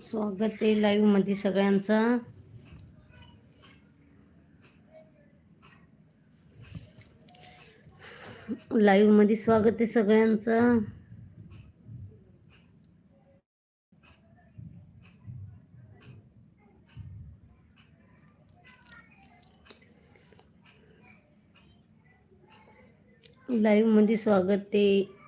स्वागत आहे लाईव्हमध्ये सगळ्यांचं. लाईव्हमध्ये स्वागत आहे सगळ्यांचं. लाईव्हमध्ये स्वागत आहे.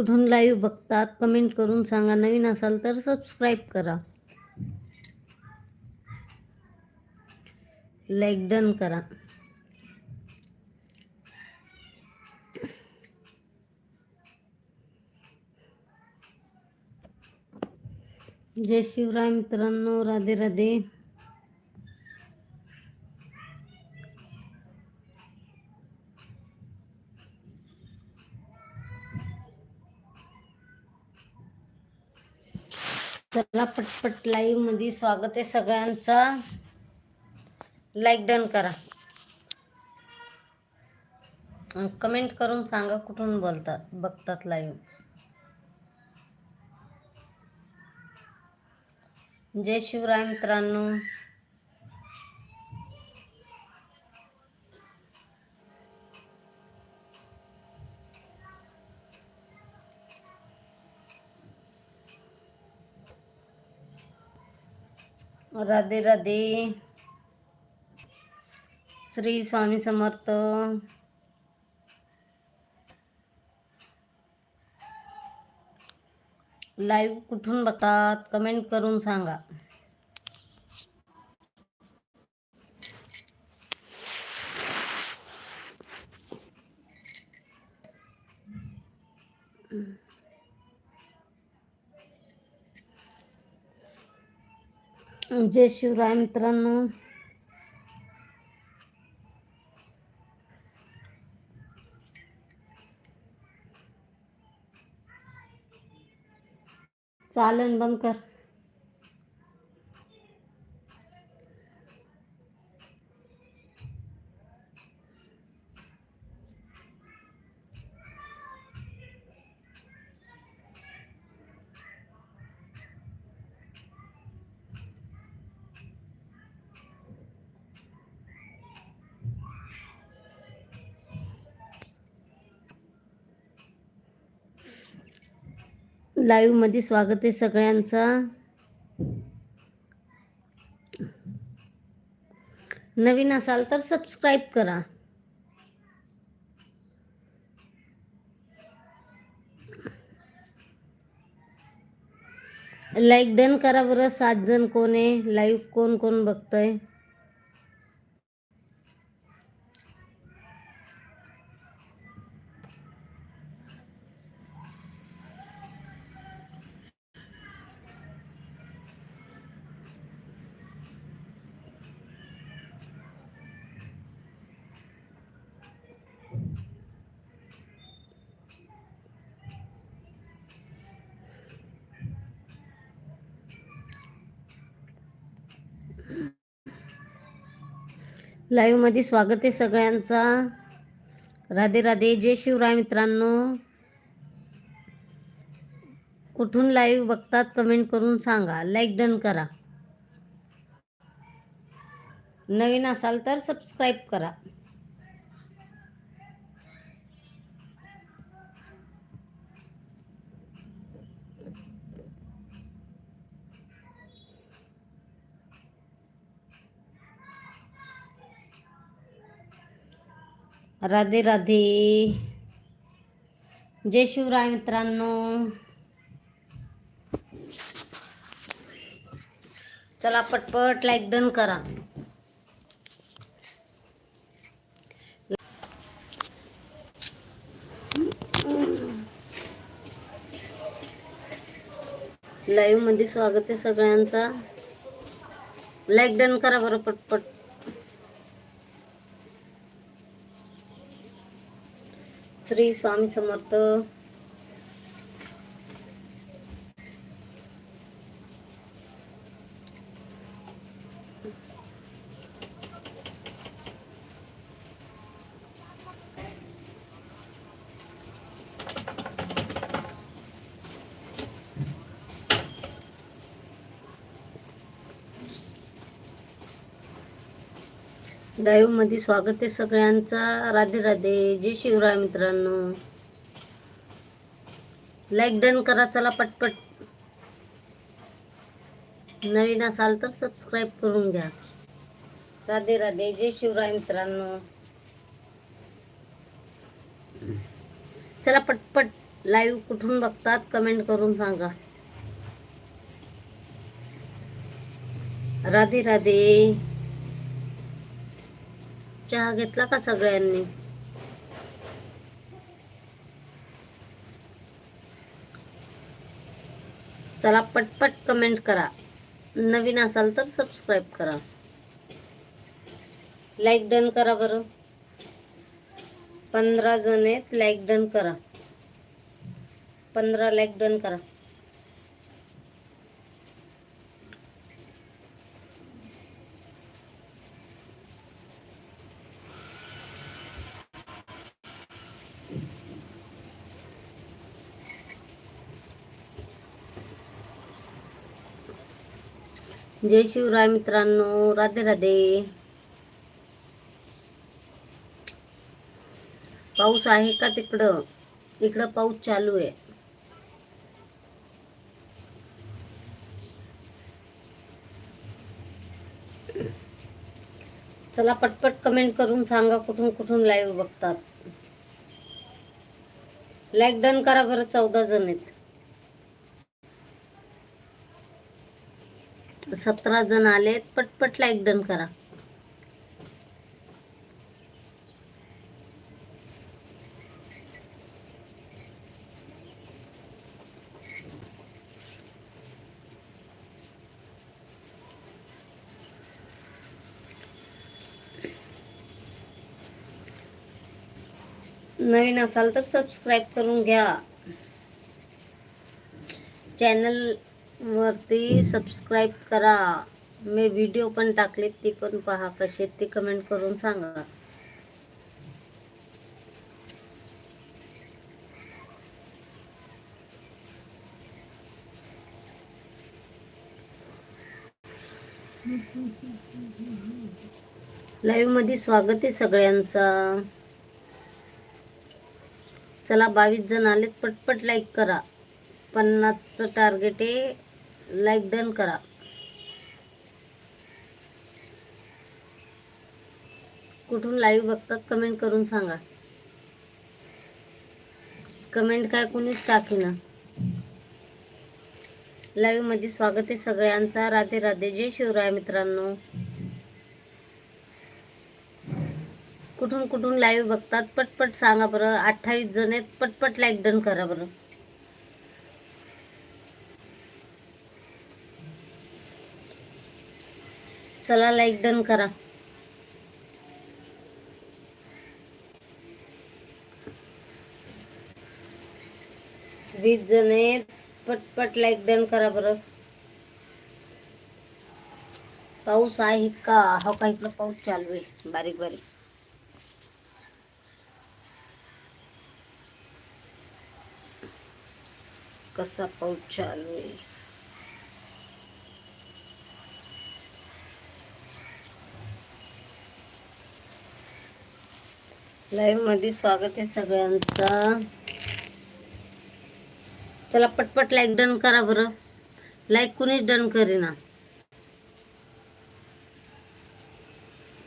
कुठून लाईव्ह बघतात कमेंट करून सांगा. नवीन असाल तर सबस्क्राईब करा. लाईक डन करा. जय शिवराय मित्रांनो. राधे राधे. चला पटपट लाईव्हमध्ये स्वागत आहे सगळ्यांचा. लाईक डन करा. कमेंट करून सांगा कुठून बोलतात बघतात लाईव्ह जय शिवराय मित्रांनो. राधे राधे. श्री स्वामी समर्थ. लाईव्ह कुठून बघतात? कमेंट करून सांगा. जय शिवराय मित्रांनो. चालन बंद कर. लाईव्हमध्ये स्वागत आहे सगळ्यांचा. नवीन असाल तर सबस्क्राईब करा. लाईक डन करा बरं. सात जण कोण आहे? लाईव्ह कोण कोण बघतंय? लाईव्हमध्ये स्वागत आहे सगळ्यांचा. राधे राधे जय शिवराय मित्रांनो. कुठून लाईव्ह बघतात कमेंट करून सांगा. लाईक डन करा. नवीन असाल तर सबस्क्राईब करा. राधे राधे. जय शिवराय मित्रांनो. चला पटपट लाईक डन करा. लाईव्हमध्ये स्वागत आहे सगळ्यांचा. लाईक डन करा बरं पटपट. श्री स्वामी समर्थ. लाईव्हमध्ये स्वागत आहे सगळ्यांचा. राधे राधे. जय शिवराय मित्रांनो. लाईक डन करा चला पटपट. नवीन असाल तर सबस्क्राईब करून घ्या. राधे राधे. जय शिवराय मित्रांनो. चला पटपट. लाईव्ह कुठून बघतात कमेंट करून सांगा. राधे राधे. चहा घेतला का सगळ्यांनी? चला पटपट कमेंट करा. नवीन असाल तर सबस्क्राईब करा. लाईक डन करा बरं. पंधरा जण आहेत लाईक डन करा. पंधरा लाईक डन करा. जय शिवराय मित्रांनो राधे राधे. पाऊस आहे का तिकडं? इकडं पाऊस चालू आहे. चला पटपट कमेंट करून सांगा कुठून कुठून लाईव्ह बघतात. लाईक डन करा बरं चौदा जण आहेत सतरा जण आले पटपट लाईक डन करा. नवीन असाल तर सबस्क्राईब करून घ्या. चॅनल वरती सबस्क्राईब करा. मी व्हिडिओ पण टाकलेत ती पण पहा कसे आहेत ते कमेंट करून सांगा. लाईव्हमध्ये स्वागत आहे सगळ्यांचा. चला बावीस जण आलेत पटपट लाईक करा. पन्नासचं टार्गेट आहे. लाईक डन करा. कुठून लाईव्ह बघतात कमेंट करून सांगा. कमेंट काय कोणीच टाकेना. लाईव्हमध्ये स्वागत आहे सगळ्यांचा. राधे राधे. जय शिवराय मित्रांनो. कुठून कुठून लाईव्ह बघतात पटपट सांगा बरं. अठ्ठावीस जण आहेत पटपट लाईक डन करा बरं. चला लाईक डन करा. वीस जण आहेत. पटपट लाईक डन करा बरं. पाऊस आहे का हो का इकडं पाऊस चालू आहे. बारीक बारीक. कसा पाऊस चालू आहे. लाईव्हमध्ये स्वागत आहे सगळ्यांचा. चला पटपट लाईक डन करा बरं. लाईक कुणीच डन करेना.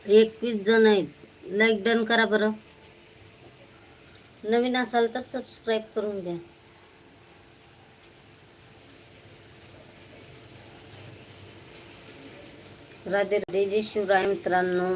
एकवीस जण आहेत. लाईक डन करा बरं. नवीन असाल तर सबस्क्राईब करून द्या राधे राधे जय शिवराय मित्रांनो.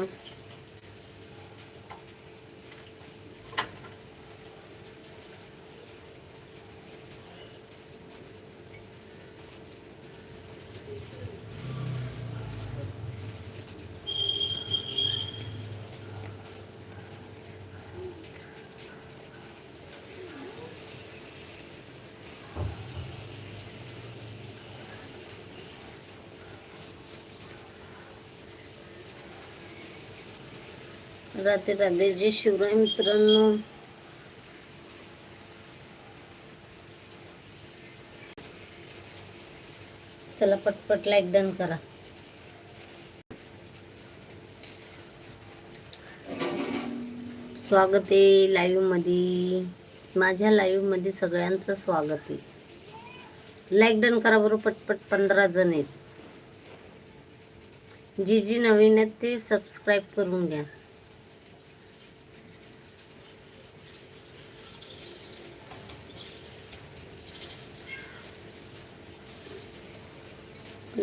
राधे राधे जे शिवराय मित्रांनो. चला पटपट लाईक डन करा. स्वागत आहे लाईव्हमध्ये माझ्या लाईव्हमध्ये सगळ्यांचं स्वागत आहे. लाईक डन करा बरोबर पटपट पंधरा जण आहेत. जी जी नवीन आहेत ते सबस्क्राईब करून घ्या.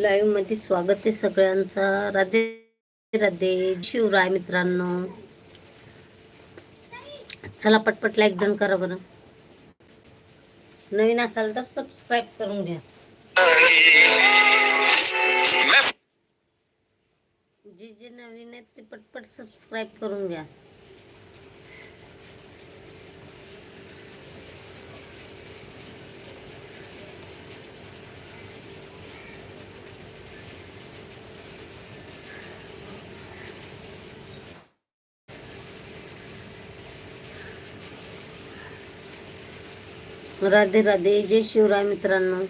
लाईव्हमध्ये स्वागत आहे सगळ्यांचा. राधे राधे. शिवराय मित्रांनो. चला पटपट लाईक डन करा बरं. नवीन असाल तर सबस्क्राईब करून घ्या. जे जे नवीन आहेत ते पटपट सबस्क्राईब करून घ्या. राधे राधे जय शिवराय मित्रांनो.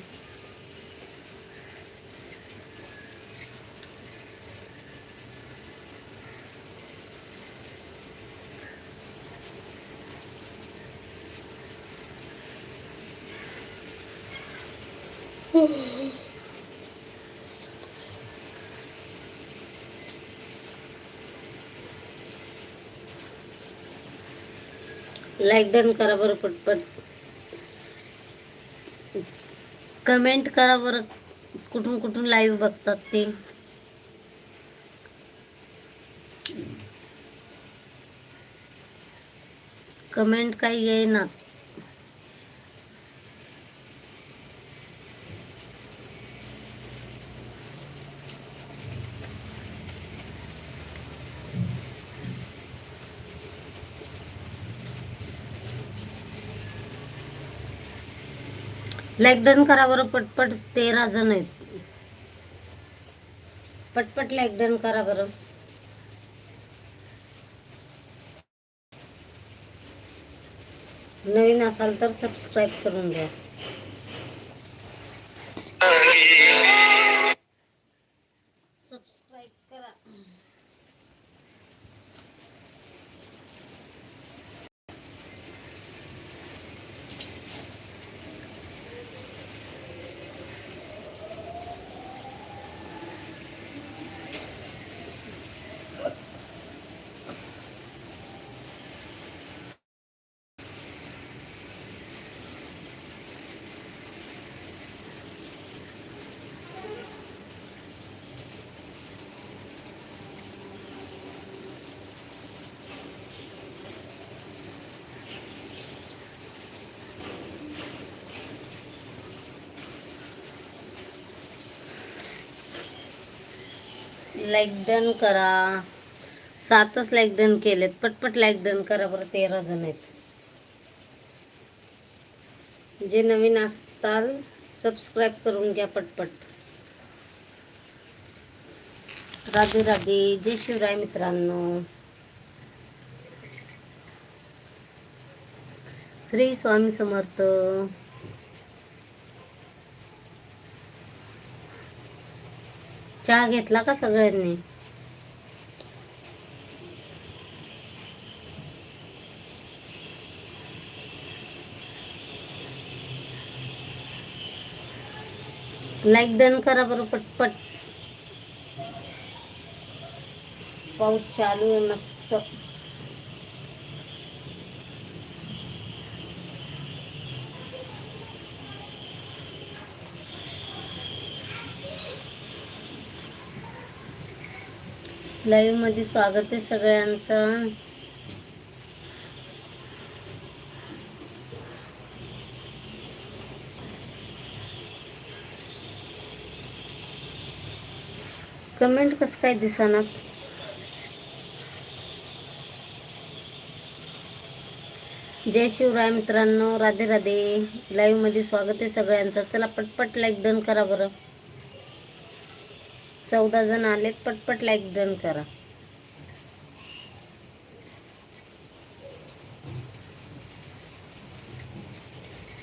लाईक डन करा बरं पटपट. कमेंट करा बरं. कुठून कुठून लाईव्ह बघतात ते. कमेंट काही येईना. लाईक डन करा बरं पटपट तेरा जण आहेत. पटपट लाईक डन करा बरं. नवीन असाल तर सबस्क्राईब करून घ्या सबस्क्राईब करा लाईक डन करा. सातच लाईक डन केलेत. पटपट लाईक डन करा बरं तेरा जण आहेत. जे नवीन असताल सबस्क्राईब करून घ्या पटपट. राधे राधे जय शिवराय मित्रांनो. श्री स्वामी समर्थ. चहा घेतला का सगळ्यांनी? लाईक डन करा बरं पटपट. पाऊस चालू आहे मस्त. लाईव्हमध्ये स्वागत आहे सगळ्यांचं. कमेंट कसं काय दिसाना? जय शिवराय मित्रांनो राधे राधे. लाईव्हमध्ये स्वागत आहे सगळ्यांचं. चला पटपट लाईक डन करा बरं. चौदा जण आलेत पटपट लाईक डन करा.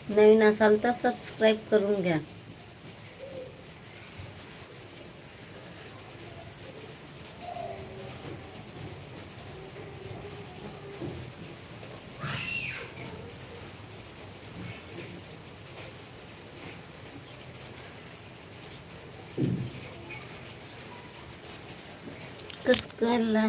नवीन असाल तर सबस्क्राईब करून घ्या. कस करला